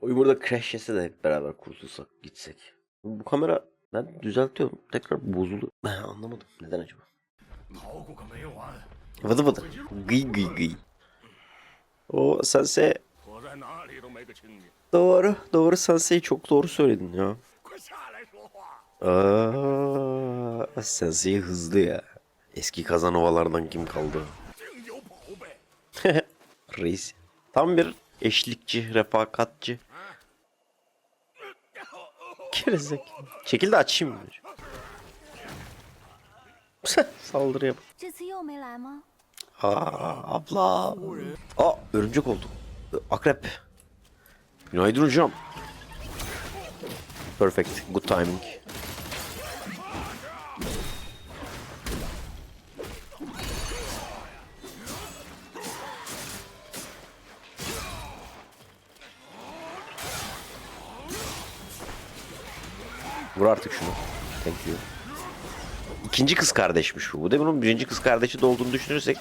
Oyun burada crash yese de hep beraber kurtulsak gitsek. Bu kamera ben düzeltiyorum. Tekrar bozuldu. Ben anlamadım. Neden acaba? Vıdı vıdı. Gıy gıy gıy. O sense... Doğru. Doğru senseyi çok doğru söyledin ya. Aa, senseyi hızlı ya. Eski kazanovalardan kim kaldı? Reis. Tam bir Eşlikçi, refakatçi. Gerizek. Çekil de açayım. Saldırıya bak. Aa, abla. Aa, örümcek olduk. Akrep. Günaydın hocam. Perfect. Good timing. Vur artık şunu. Thank you. İkinci kız kardeşmiş bu. Bu da bunun birinci kız kardeşi de olduğunu düşünürsek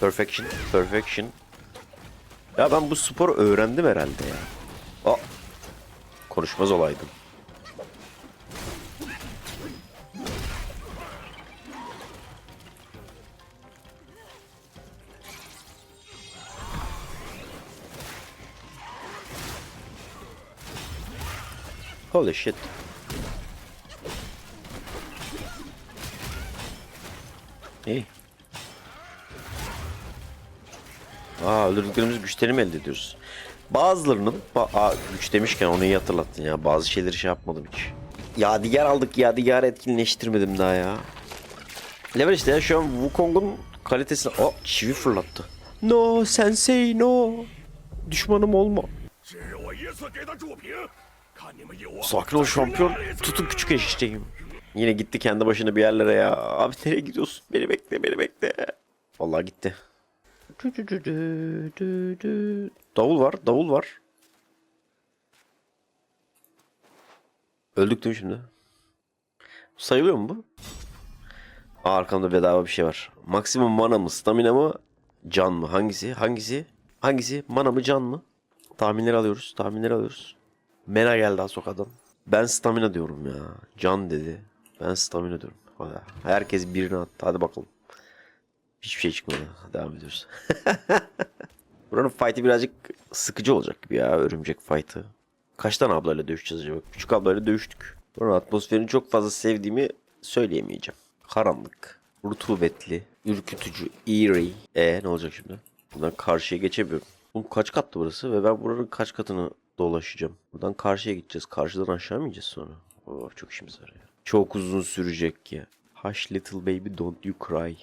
Perfection, perfection. Ya ben bu sporu öğrendim herhalde ya. Aa, konuşmaz olaydım. Holy shit. İyi. Aa öldürdüklerimiz güçleri mi elde ediyoruz? Bazılarının ba- güç demişken onu iyi hatırlattın ya. Bazı şeyleri şey yapmadım hiç. Yadigar aldık. Yadigarı etkinleştirmedim daha ya. Level işte ya şu an Wukong'un kalitesini... Aa çivi fırlattı. No sensei no. Düşmanım olma. Sakin ol şampiyon. Tutun küçük eşeğim. Yine gitti kendi başına bir yerlere ya. Abi nereye gidiyorsun? Beni bekle, beni bekle. Vallahi gitti. Davul var, davul var. Öldük değil mi şimdi? Sayılıyor mu bu? Aa, arkamda bedava bir şey var. Maksimum mana mı, stamina mı, can mı? Hangisi? Hangisi? Hangisi? Mana mı, can mı? Tahminleri alıyoruz, tahminleri alıyoruz. Mena geldi Asoka'dan. Ben stamina diyorum ya. Can dedi. Ben stamina diyorum. Hadi. Herkes birini attı. Hadi bakalım. Hiçbir şey çıkmadı. Devam ediyoruz. Buranın fight'i birazcık sıkıcı olacak gibi ya. Örümcek fight'ı. Kaç tane ablayla dövüşeceğiz acaba? Küçük ablayla dövüştük. Buranın atmosferini çok fazla sevdiğimi söyleyemeyeceğim. Karanlık, rutubetli, ürkütücü, eerie. E ne olacak şimdi? Buradan karşıya geçemiyorum. Bu kaç katlı burası ve ben buranın kaç katını dolaşacağım. Buradan karşıya gideceğiz. Karşıdan aşağı mı ineceğiz sonra? Oh, çok işimiz var ya. Çok uzun sürecek ya. Hush little baby don't you cry.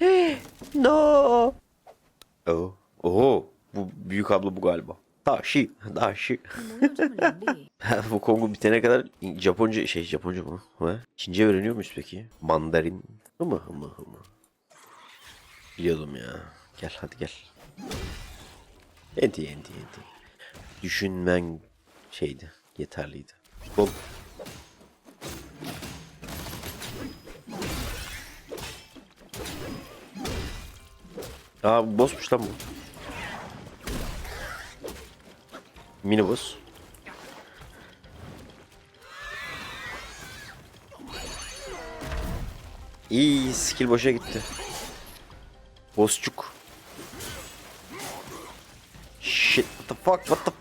no. Oh. Oho. Bu büyük abla bu galiba. Taşı, taşı. Bu Kongo bitene kadar Japonca şey Japonca mı? Ha? Çince öğreniyor muyuz peki? Mandarin mı mı mı? Biliyordum ya. Gel hadi gel. Enti enti enti. Düşünmen şeydi. Yeterliydi. Bol. Aa bozmuş lan bu. Mini boss. İyi skill boşa gitti. Bossçuk. Shit what the fuck what the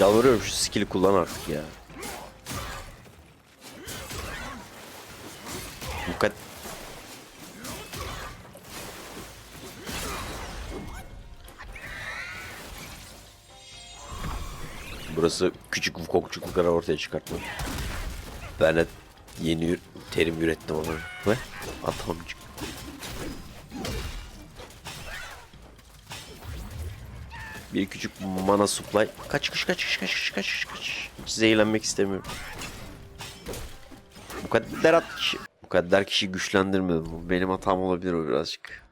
Yalvarıyorum şu skill'i kullan artık ya. Burası küçük vukoklukları ortaya çıkartma. Ben de yeni terim ürettim ama. Ne? Atamcık. Bir küçük mana supply. Kaç kaç kaç kaç kaç kaç kaç. Hiç zehirlenmek istemiyorum. Bu kadar kişi, bu kadar kişi güçlendirmedim. Bu Benim hatam olabilir o birazcık.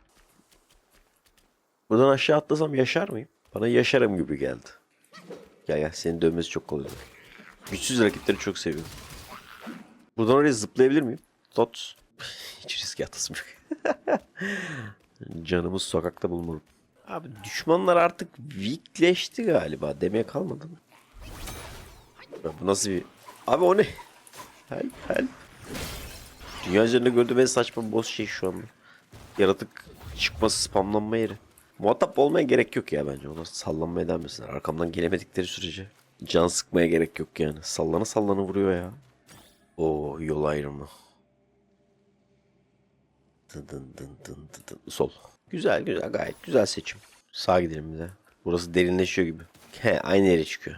Buradan aşağı atlasam yaşar mıyım? Bana yaşarım gibi geldi. Gel gel senin dövmesi çok kolay. Güçsüz rakipleri çok seviyorum. Buradan oraya zıplayabilir miyim? Tot. Hiç riske atasım yok. Canımız sokakta bulmalı. Abi düşmanlar artık weakleşti galiba. Demeye kalmadı mı? Ya bu nasıl bir... Abi o ne? Help help. Dünya üzerinde gördüğüm en saçma boss şey şu anda. Yaratık çıkması spamlanma yeri. Muhatap olmaya gerek yok ya bence. Ona sallanmaya demesinler. Arkamdan gelemedikleri sürece. Can sıkmaya gerek yok yani. Sallana sallana vuruyor ya. O yol ayrımı. Dın dın dın dın dın. Sol. Güzel güzel gayet güzel seçim. Sağa gidelim bir de. Burası derinleşiyor gibi. He aynı yere çıkıyor.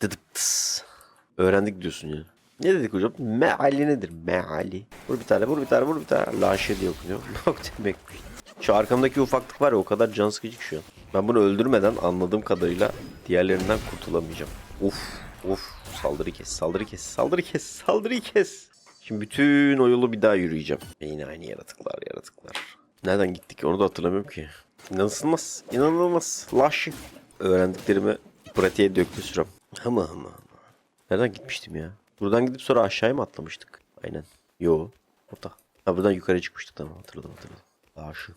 Dıdıp tıs. Öğrendik diyorsun ya. Ne dedik hocam? Meali nedir? Meali. Vur bir tane, vur bir tane, vur bir tane. Laşe diye okunuyor. Yok demekmiş. Şu arkamdaki ufaklık var ya o kadar can sıkıcı ki şu. Ben bunu öldürmeden anladığım kadarıyla diğerlerinden kurtulamayacağım. Uf, uf. Saldırı kes, saldırı kes, saldırı kes, saldırı kes. Şimdi bütün o yolu bir daha yürüyeceğim. Yine aynı yaratıklar, yaratıklar. Nereden gittik onu da hatırlamıyorum ki. İnanılmaz, inanılmaz. Laş. Öğrendiklerimi pratiğe döktü sürem. Ama ama ama. Nereden gitmiştim ya? Buradan gidip sonra aşağıya mı atlamıştık? Aynen. Yo. Orada. Ha buradan yukarı çıkmıştık tamam hatırladım hatırladım. Aa şu.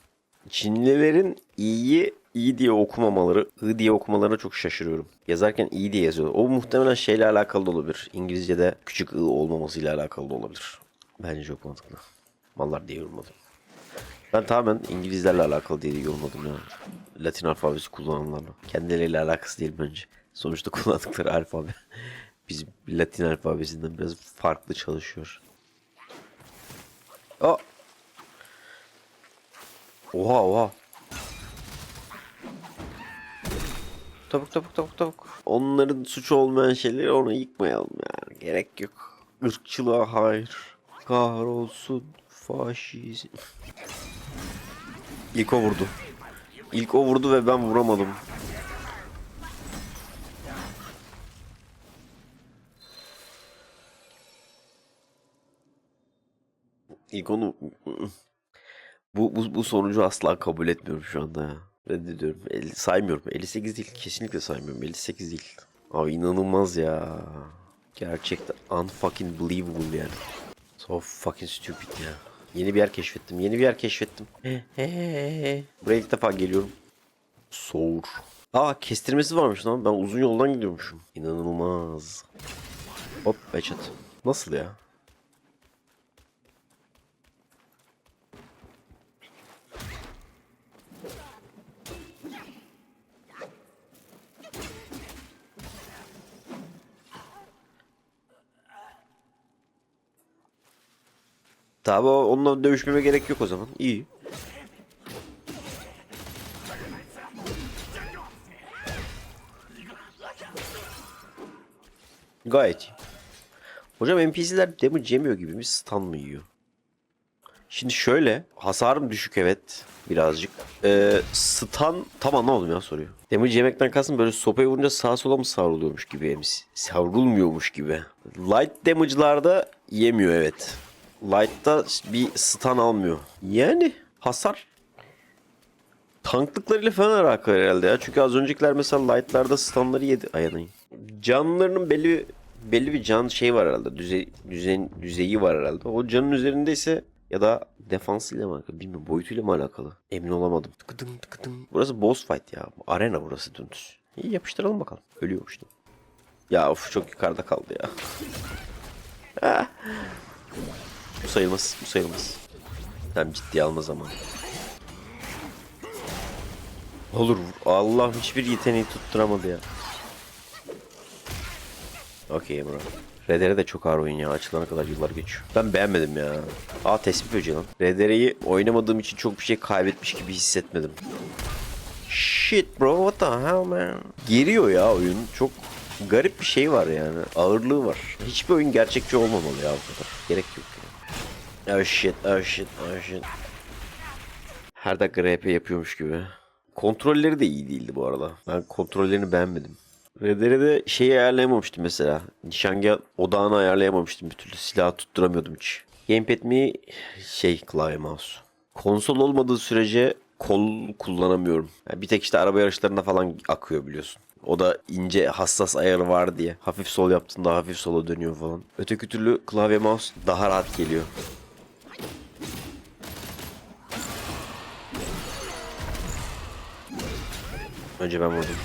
Çinlilerin i'yi iyi diye okumamaları, ı diye okumalarına çok şaşırıyorum. Yazarken iyi diye yazıyor. O muhtemelen şeyle alakalı da olabilir. İngilizce'de küçük ı olmamasıyla alakalı da olabilir. Bence çok mantıklı. Mallar diye yorumladım. Ben tamamen İngilizlerle alakalı diye yorumladım ya. Latin alfabesi kullananlarla. Kendileriyle alakası değil bence. Sonuçta kullandıkları alfabe. Bizim Latin alfabesinden biraz farklı çalışıyor. Aa! Oha oha. Tavuk tavuk tavuk tavuk. Onların suçu olmayan şeyleri onu yıkmayalım yani. Gerek yok. Irkçılığa hayır. Kahrolsun faşizm. İlk o vurdu. İlk o vurdu ve ben vuramadım. İlk onu... Bu, bu, bu sonucu asla kabul etmiyorum şu anda ya. Reddediyorum. 50, saymıyorum. 58 değil. Kesinlikle saymıyorum. 58 değil. Abi inanılmaz ya. Gerçekten unfucking believable yani. So fucking stupid ya. Yeni bir yer keşfettim. Yeni bir yer keşfettim. Buraya ilk defa geliyorum. Soğur. Aa kestirmesi varmış lan. Ben uzun yoldan gidiyormuşum. İnanılmaz. Hop Beçet. Nasıl ya? Tabi onunla dövüşmeme gerek yok o zaman. İyi. Gayet iyi. Hocam NPC'ler damage yemiyor gibi mi? Stun mı yiyor? Şimdi şöyle. Hasarım düşük evet. Birazcık. Ee, stun tam anlamadım ya soruyor. Damage yemekten kastım böyle sopaya vurunca sağa sola mı savruluyormuş gibi. MC. Savrulmuyormuş gibi. Light damage'larda yemiyor evet. Light'ta bir stun almıyor. Yani hasar tanklıklarıyla falan alakalı herhalde ya. Çünkü az öncekiler mesela light'larda stunları yedi. Ay anayım. Canlarının belli belli bir can şey var herhalde. Düzey, düzen, düzeyi var herhalde. O canın üzerindeyse ya da defansıyla mı alakalı bilmiyorum. Boyutuyla mı alakalı? Emin olamadım. Tıkıdım tıkıdım. Burası boss fight ya. Arena burası dümdüz. İyi yapıştıralım bakalım. Ölüyormuş da. Ya of çok yukarıda kaldı ya. Bu sayılmaz. Bu sayılmaz. Hem ciddiye alma zamanı. Olur. Allah hiçbir yeteneği tutturamadı ya. Okey bro. RDR de çok ağır oyun ya. Açılana kadar yıllar geçiyor. Ben beğenmedim ya. Aa tespih böceği lan. RDR'yi oynamadığım için çok bir şey kaybetmiş gibi hissetmedim. Shit bro what the hell man. Geriyor ya oyun. Çok garip bir şey var yani. Ağırlığı var. Hiçbir oyun gerçekçi olmamalı ya bu kadar. Gerek yok. Oh shit, oh shit, oh shit. Her dakika RP yapıyormuş gibi. Kontrolleri de iyi değildi bu arada. Ben kontrollerini beğenmedim. RDR'de şeyi ayarlayamamıştım mesela. Nişangah odağını ayarlayamamıştım bir türlü. Silahı tutturamıyordum hiç. Gamepad mi şey klavye mouse. Konsol olmadığı sürece kol kullanamıyorum. Yani bir tek işte araba yarışlarında falan akıyor biliyorsun. O da ince hassas ayarı var diye. Hafif sol yaptığında hafif sola dönüyor falan. Öteki türlü klavye mouse daha rahat geliyor. Önce ben vurdum.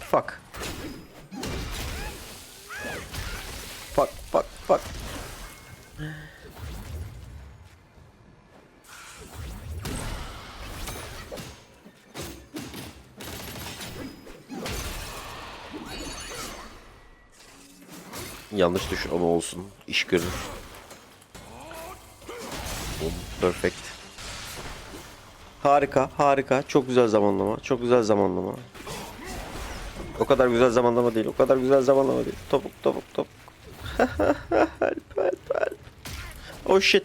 Fuck. Fuck, fuck, fuck. Yanlış düş ama olsun. İş görür. Perfect. Harika, harika. Çok güzel zamanlama. Çok güzel zamanlama. O kadar güzel zamanlama değil. O kadar güzel zamanlama değil. Topuk, topuk, topuk. help, help, help. Oh shit.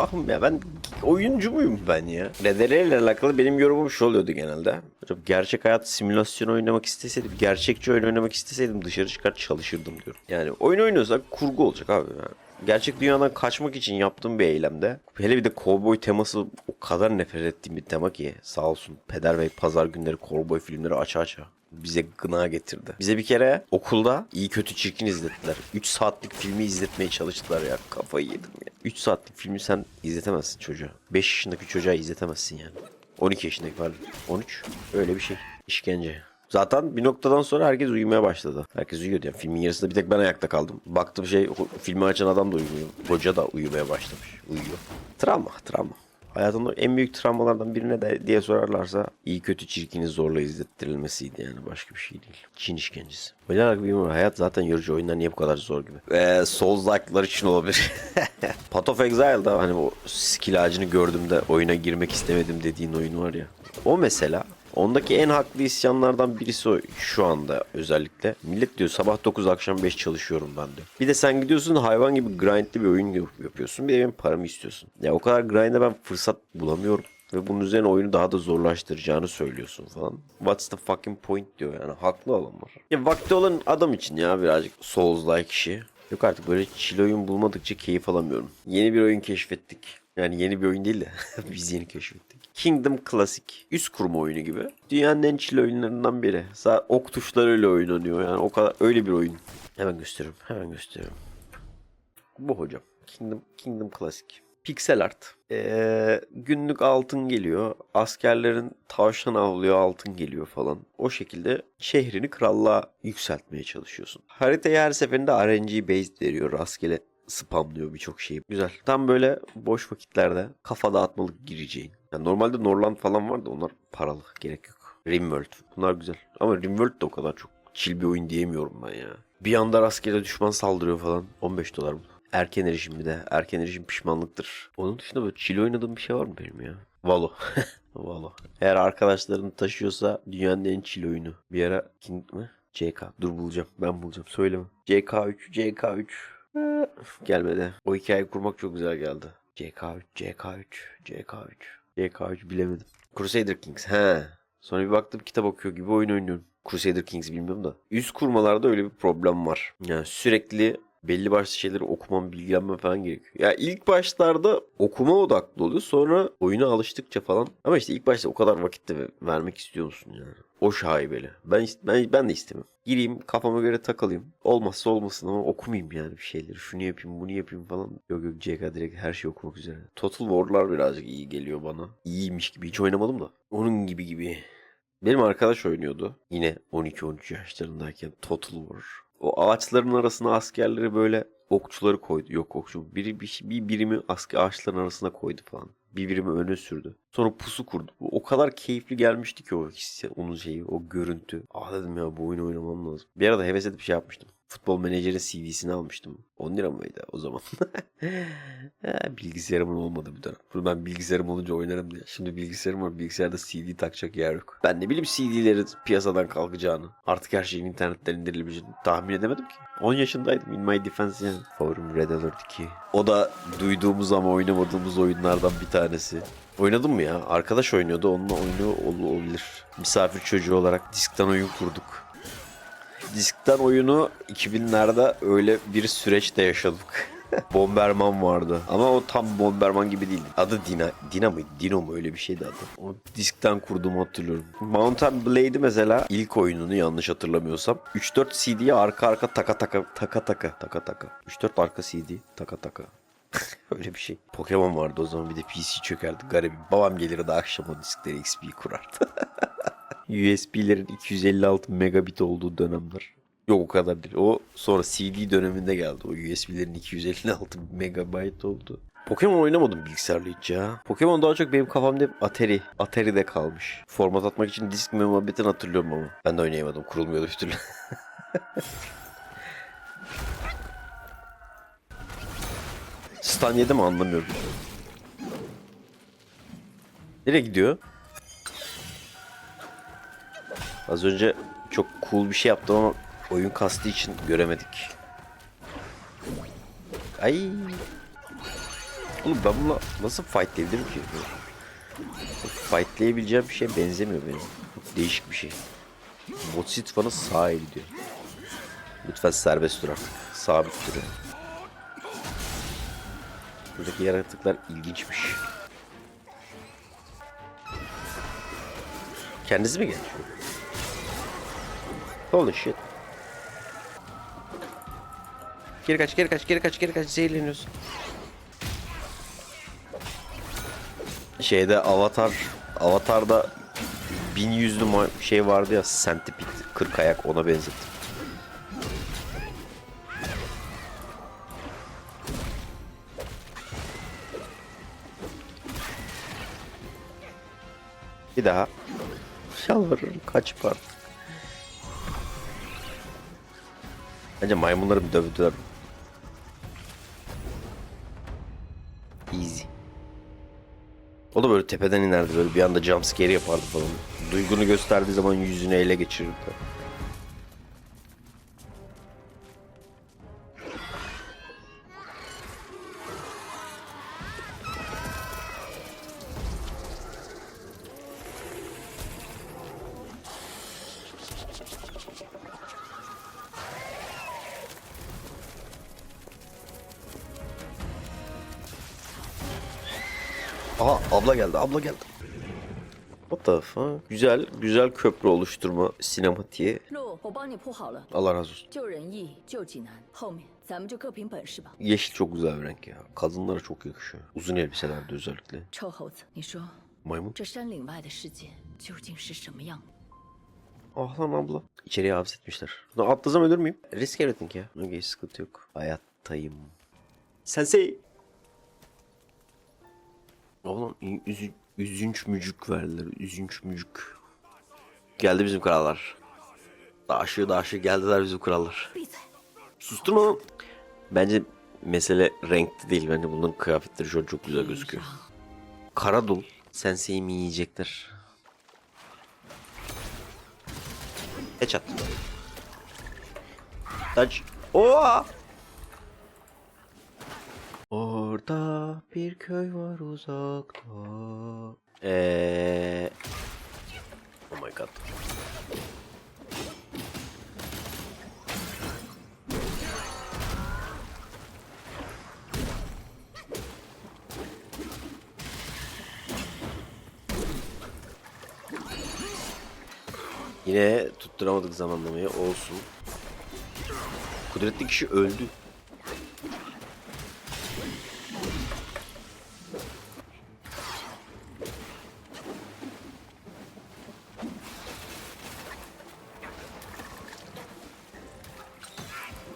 Allah'ım ya ben oyuncu muyum ben ya? Nedelerle alakalı benim yorumum şu oluyordu genelde. Hocam gerçek hayat simülasyon oynamak isteseydim, gerçekçi oyun oynamak isteseydim dışarı çıkar çalışırdım diyorum. Yani oyun oynuyorsak kurgu olacak abi. Yani gerçek dünyadan kaçmak için yaptığım bir eylemde. Hele bir de kovboy teması o kadar nefret ettiğim bir tema ki sağ olsun Peder Bey pazar günleri kovboy filmleri aça aça bize gına getirdi. Bize bir kere okulda iyi kötü çirkin izlettiler. 3 saatlik filmi izletmeye çalıştılar ya. Kafayı yedim ya. 3 saatlik filmi sen izletemezsin çocuğa. 5 yaşındaki çocuğa izletemezsin yani. 12 yaşındaki pardon. 13. Öyle bir şey. İşkence. Zaten bir noktadan sonra herkes uyumaya başladı. Herkes uyuyordu yani. Filmin yarısında bir tek ben ayakta kaldım. Baktım şey filmi açan adam da uyumuyor. Hoca da uyumaya başlamış. Uyuyor. Travma, travma. Hayatımda en büyük travmalardan birine de diye sorarlarsa iyi kötü çirkini zorla izlettirilmesiydi yani başka bir şey değil. Çin işkencesi. Öyle olarak bilmiyorum hayat zaten yorucu oyunlar niye bu kadar zor gibi. Eee Souls like'lar için olabilir. Path of Exile'da hani o skill ağacını gördüğümde oyuna girmek istemedim dediğin oyun var ya. O mesela Ondaki en haklı isyanlardan birisi o şu anda özellikle. Millet diyor sabah 9 akşam 5 çalışıyorum ben diyor. Bir de sen gidiyorsun hayvan gibi grindli bir oyun yap- yapıyorsun. Bir de benim paramı istiyorsun. Ya o kadar grind'e ben fırsat bulamıyorum. Ve bunun üzerine oyunu daha da zorlaştıracağını söylüyorsun falan. What's the fucking point diyor yani. Haklı adamlar. Ya vakti olan adam için ya birazcık Souls-like işi. Yok artık böyle chill oyun bulmadıkça keyif alamıyorum. Yeni bir oyun keşfettik. Yani yeni bir oyun değil de biz yeni keşfettik. Kingdom Classic. Üst kurma oyunu gibi. Dünyanın en chill oyunlarından biri. Sa ok tuşlarıyla oynanıyor yani o kadar öyle bir oyun. Hemen gösteriyorum. Hemen gösteriyorum. Bu hocam. Kingdom Kingdom Classic. Pixel art. Ee, günlük altın geliyor. Askerlerin tavşan avlıyor altın geliyor falan. O şekilde şehrini krallığa yükseltmeye çalışıyorsun. Haritaya her seferinde RNG based veriyor. Rastgele spamlıyor birçok şeyi. Güzel. Tam böyle boş vakitlerde kafa dağıtmalık gireceğin. Yani normalde Norland falan var da onlar paralı. Gerek yok. Rimworld. Bunlar güzel. Ama Rimworld de o kadar çok chill bir oyun diyemiyorum ben ya. Bir anda rastgele düşman saldırıyor falan. 15 dolar bu. Erken erişim bir de. Erken erişim pişmanlıktır. Onun dışında böyle chill oynadığım bir şey var mı benim ya? Valo. Valo. Eğer arkadaşların taşıyorsa dünyanın en chill oyunu. Bir ara King mi? CK. Dur bulacağım. Ben bulacağım. Söyleme. CK3. CK3. Gelmedi. O hikayeyi kurmak çok güzel geldi. CK3. CK3. CK3. CK3 bilemedim. Crusader Kings. He. Sonra bir baktım kitap okuyor gibi oyun oynuyorum. Crusader Kings bilmiyorum da. Üst kurmalarda öyle bir problem var. Yani sürekli belli başlı şeyleri okumam, bilgilenmem falan gerekiyor. Ya ilk başlarda okuma odaklı oluyor. Sonra oyuna alıştıkça falan. Ama işte ilk başta o kadar vakit de vermek istiyor musun yani? O şaibeli. Ben, ben, ben de istemem. Gireyim kafama göre takılayım. Olmazsa olmasın ama okumayayım yani bir şeyleri. Şunu yapayım bunu yapayım falan. Yok yok CK direkt her şeyi okumak üzere. Total War'lar birazcık iyi geliyor bana. İyiymiş gibi hiç oynamadım da. Onun gibi gibi. Benim arkadaş oynuyordu. Yine 12-13 yaşlarındayken Total War. O ağaçların arasına askerleri böyle okçuları koydu. Yok okçu. Biri bir, bir birimi asker ağaçların arasına koydu falan. Bir birimi öne sürdü. Sonra pusu kurdu. O kadar keyifli gelmişti ki o hissi, onun şeyi, o görüntü. Ah dedim ya bu oyunu oynamam lazım. Bir arada heves edip şey yapmıştım. Futbol menajerin CD'sini almıştım. 10 lira mıydı o zaman? Bilgisayarımın olmadı bir dönem. Bunu ben bilgisayarım olunca oynarım diye. Şimdi bilgisayarım var. Bilgisayarda CD takacak yer yok. Ben ne bileyim CD'lerin piyasadan kalkacağını. Artık her şeyin internetten indirilebileceğini tahmin edemedim ki. 10 yaşındaydım. In my defense yani. Favorim Red Alert 2. O da duyduğumuz ama oynamadığımız oyunlardan bir tanesi. Oynadın mı ya? Arkadaş oynuyordu. Onunla ol- olabilir. Misafir çocuğu olarak diskten oyun kurduk. Diskten oyunu 2000'lerde öyle bir süreçte yaşadık. Bomberman vardı. Ama o tam Bomberman gibi değildi. Adı Dina. Dina mıydı? Dino mu? Öyle bir şeydi adı. O diskten kurduğumu hatırlıyorum. Mountain Blade'i mesela ilk oyununu yanlış hatırlamıyorsam 3-4 CD'ye arka arka taka taka taka taka taka taka. 3-4 arka CD taka taka. Öyle bir şey. Pokemon vardı o zaman bir de PC çökerdi. Garibim. Babam gelirdi akşam o diskleri XP kurardı. USB'lerin 256 megabit olduğu dönemler. Yok o kadar değil. O sonra CD döneminde geldi. O USB'lerin 256 megabayt oldu. Pokemon oynamadım bilgisayarla hiç ya. Pokemon daha çok benim kafamda hep Atari. Atari'de kalmış. Format atmak için disk muhabbetini hatırlıyorum ama. Ben de oynayamadım. Kurulmuyordu bir türlü. Stun yedim anlamıyorum. Nereye gidiyor? Az önce çok cool bir şey yaptım ama oyun kastı için göremedik. Ay. Oğlum ben bununla nasıl fightlayabilirim ki? Fightlayabileceğim bir şeye benzemiyor benim. Çok değişik bir şey. Botsit falan sağa gidiyor. Lütfen serbest dur artık. Sabit dur. Buradaki yaratıklar ilginçmiş. Kendisi mi gelmiş? Holy shit. Geri kaç, geri kaç, geri kaç, geri kaç. Zehirleniyorsun. Şeyde Avatar, Avatar'da bin yüzlü ma- şey vardı ya, Centipede, 40 ayak ona benzettim. Bir daha. Yalvarırım kaç part. Bence maymunları bir dövdüler. Easy. O da böyle tepeden inerdi böyle bir anda jumpscare yapardı falan. Duygunu gösterdiği zaman yüzünü ele geçirirdi. geldi, abla geldi. What the fuck? Güzel, güzel köprü oluşturma sinematiği. Allah razı olsun. Yeşil çok güzel bir renk ya. Kadınlara çok yakışıyor. Uzun elbiselerde özellikle. Maymun. Ah lan abla. İçeriye hapis etmişler. Atlasam ölür müyüm? Risk everything ya. Okay, sıkıntı yok. Hayattayım. Sensei. Oğlum üzü, üzünç mücük verdiler. Üzünç mücük. Geldi bizim krallar. Daşı daşı geldiler bizim krallar. Susturma lan. Bence mesele renkte değil. Bence bunların kıyafetleri şu an çok güzel gözüküyor. Karadul. Sensei'yi mi yiyecekler? Headshot. Dodge. Oha! Orada bir köy var uzakta. Eee... Oh my god. Yine tutturamadık zamanlamayı. Olsun. Kudretli kişi öldü.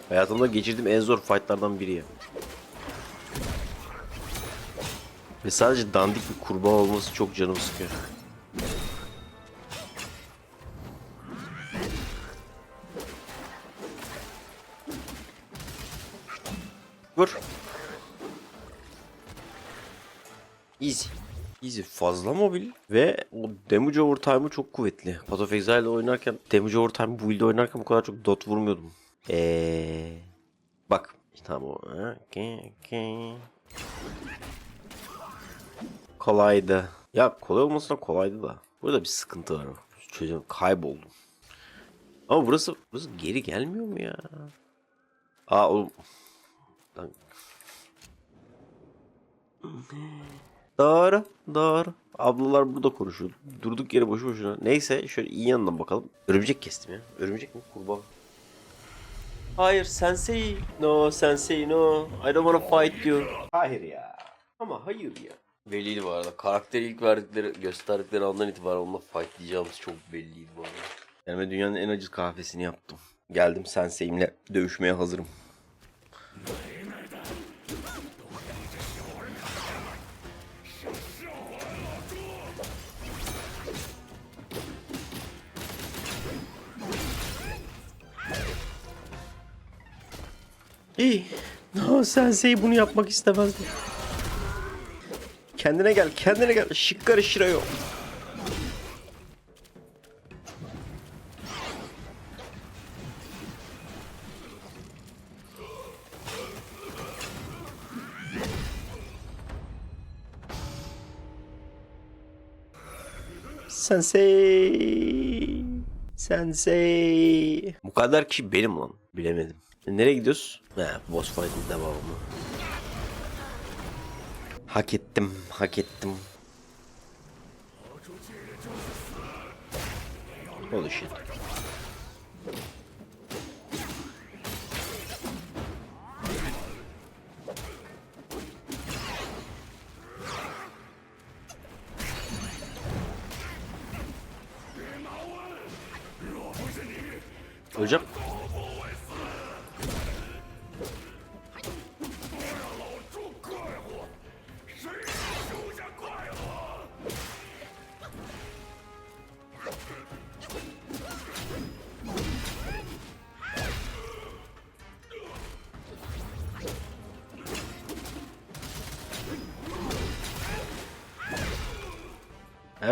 Hayatımda geçirdiğim en zor fightlardan biri ya. Ve sadece dandik bir kurbağa olması çok canımı sıkıyor. Vur. Easy. Easy. Fazla mobil ve o damage overtime'ı çok kuvvetli. Path of Exile'de oynarken damage overtime bu build'de oynarken bu kadar çok dot vurmuyordum. Eee bak. Tamam o. Okay, okay. Kolaydı. Ya kolay olmasına kolaydı da. Burada bir sıkıntı var. Çocuğum kayboldum. Ama burası burası geri gelmiyor mu ya? Aa oğlum. Lan. Doğru, doğru. Ablalar burada konuşuyor. Durduk yere boşu boşuna. Neyse şöyle iyi yanından bakalım. Örümcek kestim ya. Örümcek mi? Kurbağa. Hayır sensei. No sensei no. I don't wanna fight you. Hayır ya. Ama hayır ya. Belliydi bu arada. Karakteri ilk verdikleri, gösterdikleri andan itibaren onunla fight diyeceğimiz çok belliydi bu arada. Yani dünyanın en acı kahvesini yaptım. Geldim sensei'imle dövüşmeye hazırım. İyi. No, sensei bunu yapmak istemezdi. Kendine gel, kendine gel. Şıkkarı şırıyor. Sensei. Sensei. Bu kadar kişi benim lan. Bilemedim. Nereye gidiyoruz? He, boss fight'in devamı. Hak ettim, hak ettim. Holy shit. Öleceğim.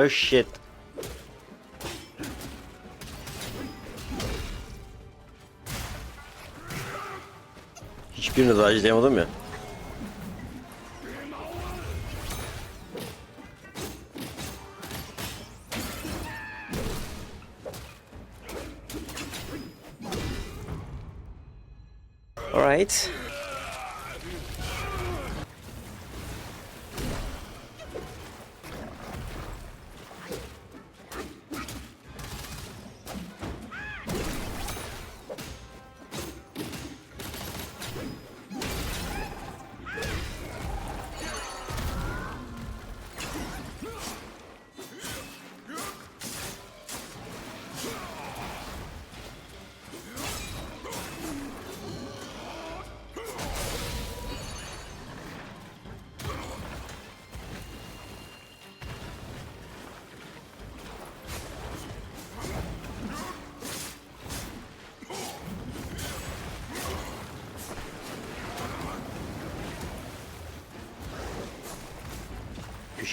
Oh shit. Hiçbirini dodge'layamadım ya. Alright.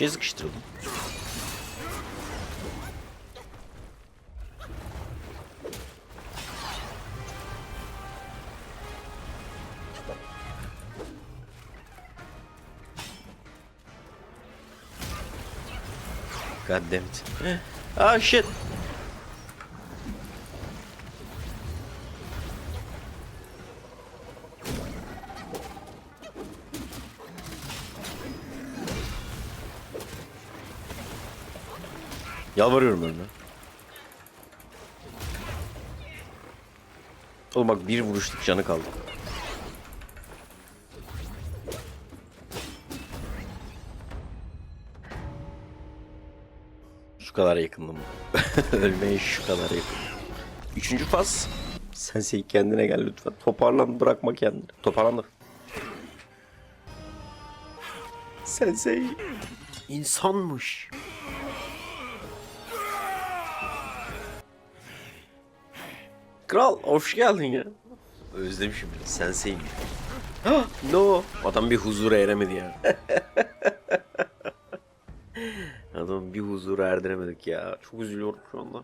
Köşeye sıkıştırıldım. God damn it. Ah shit. Yalvarıyorum önüne. Oğlum bak bir vuruşluk canı kaldı. Şu kadar yakındım. Ölmeye şu kadar yakın. Üçüncü faz. Sensei kendine gel lütfen. Toparlan bırakma kendini. Toparlandı. Sensei. insanmış. Kral hoş geldin ya. Özlemişim. Sensei'yim. no. Adam bir huzura eremedi ya. Adam bir huzura erdiremedik ya. Çok üzülüyorum şu anda.